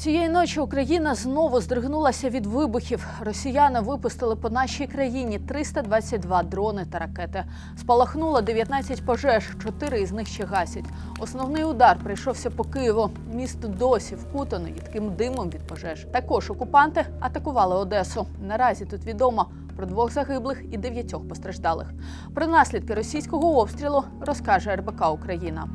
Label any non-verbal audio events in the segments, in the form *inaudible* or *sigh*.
Цієї ночі Україна знову здригнулася від вибухів. Росіяни випустили по нашій країні 322 дрони та ракети. Спалахнуло 19 пожеж, 4 із них ще гасять. Основний удар прийшовся по Києву. Місто досі вкутано їдким димом від пожеж. Також окупанти атакували Одесу. Наразі тут відомо про двох загиблих і дев'ятьох постраждалих. Про наслідки російського обстрілу розкаже РБК Україна.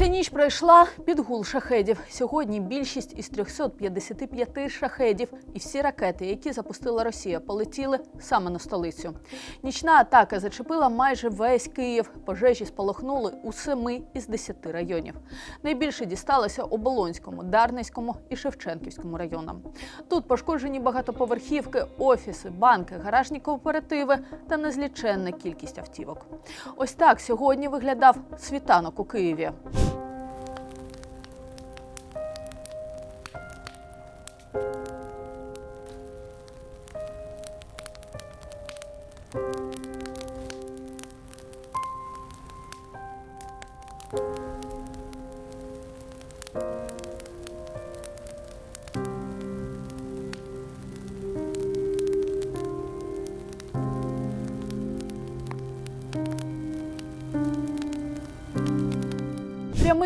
Вся ніч пройшла під гул шахедів. Сьогодні більшість із 355 шахедів і всі ракети, які запустила Росія, полетіли саме на столицю. Нічна атака зачепила майже весь Київ. Пожежі спалахнули у семи із десяти районів. Найбільше дісталося Оболонському, Дарницькому і Шевченківському районам. Тут пошкоджені багатоповерхівки, офіси, банки, гаражні кооперативи та незліченна кількість автівок. Ось так сьогодні виглядав світанок у Києві. Прямий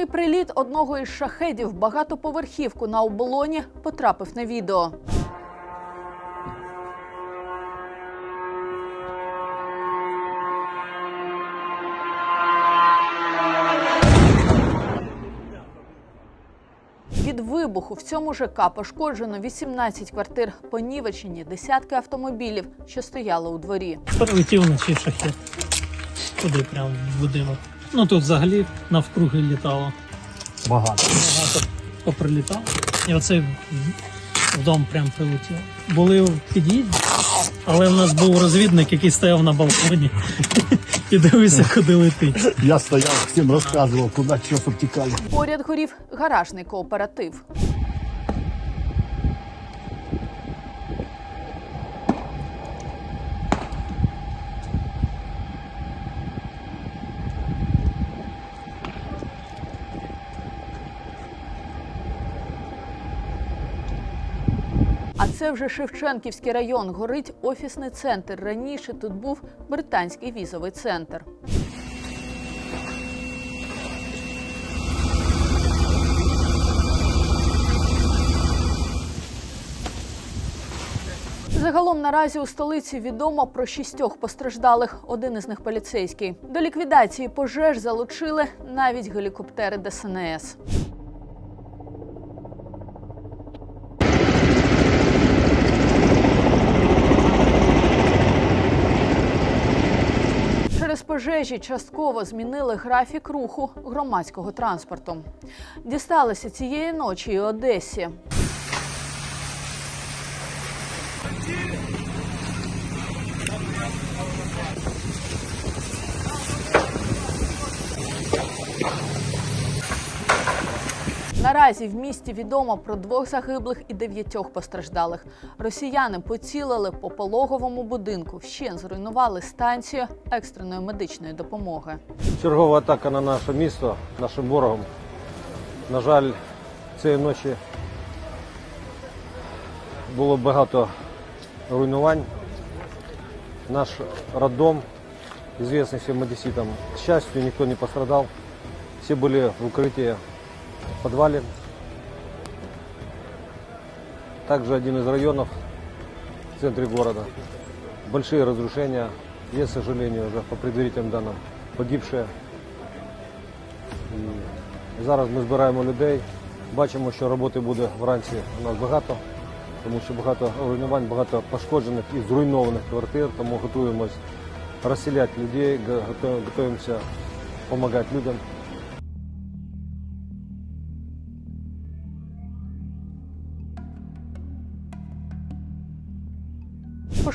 приліт одного із шахедів багатоповерхівку на оболоні потрапив на відео. Вибуху в цьому ЖК пошкоджено 18 квартир, понівечені десятки автомобілів, що стояли у дворі. Прилетів вночі шахет. Туди прямо в будинок. Ну тут взагалі навкруги літало. Багато. Багато поприлітало. І оцей в- в дом прям прилетів. Були в під'їзді, але в нас був розвідник, який стояв на балконі *laughs* і дивився, куди летить. Я стояв, всім розказував, куди що втікали. Поряд горів гаражний кооператив. А це вже Шевченківський район. Горить офісний центр. Раніше тут був британський візовий центр. Загалом наразі у столиці відомо про шістьох постраждалих. Один із них поліцейський. До ліквідації пожеж залучили навіть гелікоптери ДСНС. Через частково змінили графік руху громадського транспорту. Дісталися цієї ночі і Одесі. Наразі в місті відомо про двох загиблих і дев'ятьох постраждалих. Росіяни поцілили по пологовому будинку. Ще зруйнували станцію екстреної медичної допомоги. Чергова атака на наше місто нашим ворогом. На жаль, цієї ночі було багато руйнувань. Наш роддом, известный всем одесситам, к счастью, никто не пострадал. Все были в укрытии в подвале. Также один из районов в центре города. Большие разрушения. Есть, к сожалению, уже по предварительным данным погибшие. І зараз ми збираємо людей. Бачимо, що роботи буде вранці у нас багато, тому що багато руйнувань, багато пошкоджених і зруйнованих квартир, тому готуємось розселяти людей, готуємося допомагати людям.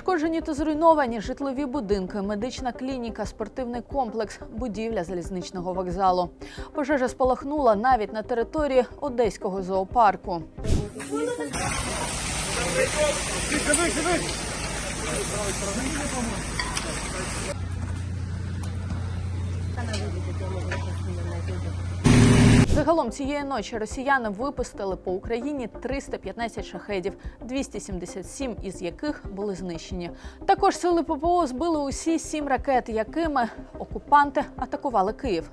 Пошкоджені та зруйновані житлові будинки, медична клініка, спортивний комплекс, будівля залізничного вокзалу. Пожежа спалахнула навіть на території одеського зоопарку. Загалом цієї ночі росіяни випустили по Україні 315 шахедів, 277 із яких були знищені. Також сили ППО збили усі сім ракет, якими окупанти атакували Київ.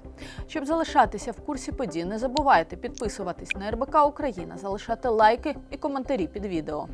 Щоб залишатися в курсі подій, не забувайте підписуватись на РБК Україна, залишати лайки і коментарі під відео.